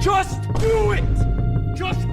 Just do it! Just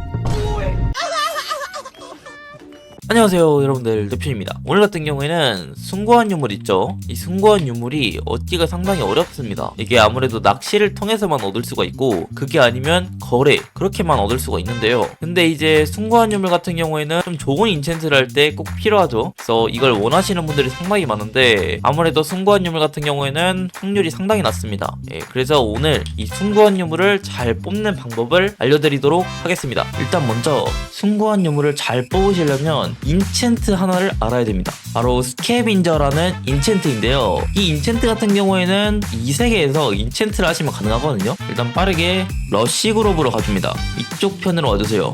안녕하세요 여러분들. 대표입니다. 오늘 같은 경우에는 숭고한 유물 있죠? 이 숭고한 유물이 얻기가 상당히 어렵습니다. 이게 아무래도 낚시를 통해서만 얻을 수가 있고 그게 아니면 거래 그렇게만 얻을 수가 있는데요. 근데 이제 숭고한 유물 같은 경우에는 좀 좋은 인챈트를 할 때 꼭 필요하죠. 그래서 이걸 원하시는 분들이 상당히 많은데 아무래도 숭고한 유물 같은 경우에는 확률이 상당히 낮습니다. 예, 그래서 오늘 이 숭고한 유물을 잘 뽑는 방법을 알려드리도록 하겠습니다. 일단 먼저 숭고한 유물을 잘 뽑으시려면 인챈트 하나를 알아야 됩니다. 바로 스캐빈저라는 인챈트인데요. 이 인챈트 같은 경우에는 이 세계에서 인챈트를 하시면 가능하거든요. 일단 빠르게 러쉬 그룹으로 가줍니다. 이쪽 편으로 와주세요.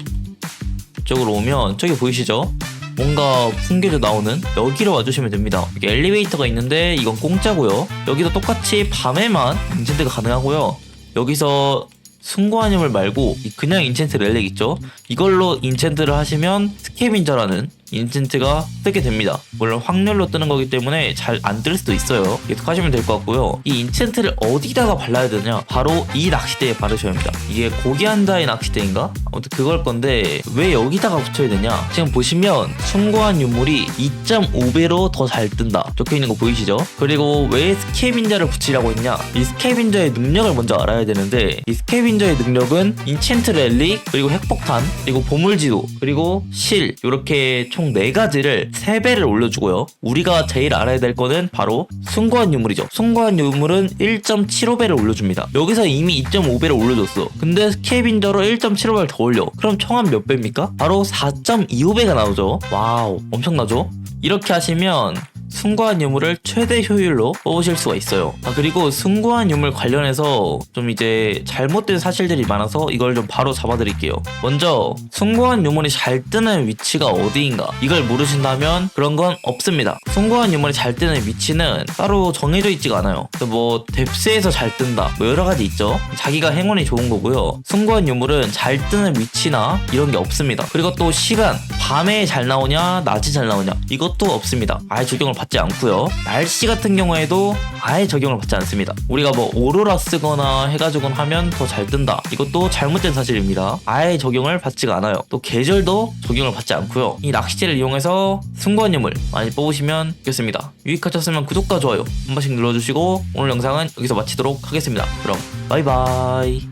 이쪽으로 오면 저기 보이시죠? 뭔가 풍겨져 나오는 여기로 와주시면 됩니다. 여기 엘리베이터가 있는데 이건 공짜고요. 여기도 똑같이 밤에만 인챈트가 가능하고요. 여기서 숭고한 힘을 말고 이 그냥 인챈트 렐렉 있죠? 이걸로 인챈트를 하시면 스케빈저라는 인챈트가 뜨게 됩니다. 물론 확률로 뜨는 거기 때문에 잘 안 뜰 수도 있어요. 계속 하시면 될 것 같고요. 이 인챈트를 어디다가 발라야 되냐? 바로 이 낚싯대에 바르셔야 합니다. 이게 고기한다의 낚싯대인가? 아무튼 그걸 건데 왜 여기다가 붙여야 되냐? 지금 보시면 숭고한 유물이 2.5배로 더 잘 뜬다. 적혀 있는 거 보이시죠? 그리고 왜 스케빈저를 붙이라고 했냐? 이 스케빈저의 능력을 먼저 알아야 되는데 이 스케빈저의 능력은 인챈트 랠리 그리고 핵폭탄 그리고 보물지도 그리고 실 이렇게 총 4가지를 3배를 올려주고요. 우리가 제일 알아야 될 거는 바로 숭고한 유물이죠. 숭고한 유물은 1.75배를 올려줍니다. 여기서 이미 2.5배를 올려줬어. 근데 스케빈저로 1.75배를 더 올려. 그럼 총합 몇 배입니까? 바로 4.25배가 나오죠. 와우 엄청나죠? 이렇게 하시면 숭고한 유물을 최대 효율로 뽑으실 수가 있어요. 아 그리고 숭고한 유물 관련해서 좀 이제 잘못된 사실들이 많아서 이걸 좀 바로 잡아드릴게요. 먼저 숭고한 유물이 잘 뜨는 위치가 어디인가 이걸 모르신다면 그런 건 없습니다. 숭고한 유물이 잘 뜨는 위치는 따로 정해져 있지가 않아요. 뭐 뎁스에서 잘 뜬다 뭐 여러 가지 있죠. 자기가 행운이 좋은 거고요. 숭고한 유물은 잘 뜨는 위치나 이런 게 없습니다. 그리고 또 시간 밤에 잘 나오냐 낮에 잘 나오냐 이것도 없습니다. 아예 적용을 받지 않고요. 날씨 같은 경우에도 아예 적용을 받지 않습니다. 우리가 뭐 오로라 쓰거나 해가지고는 하면 더 잘 뜬다. 이것도 잘못된 사실입니다. 아예 적용을 받지가 않아요. 또 계절도 적용을 받지 않고요. 이 낚시대를 이용해서 유물 많이 뽑으시면 좋겠습니다. 유익하셨으면 구독과 좋아요 한 번씩 눌러주시고 오늘 영상은 여기서 마치도록 하겠습니다. 그럼 바이바이.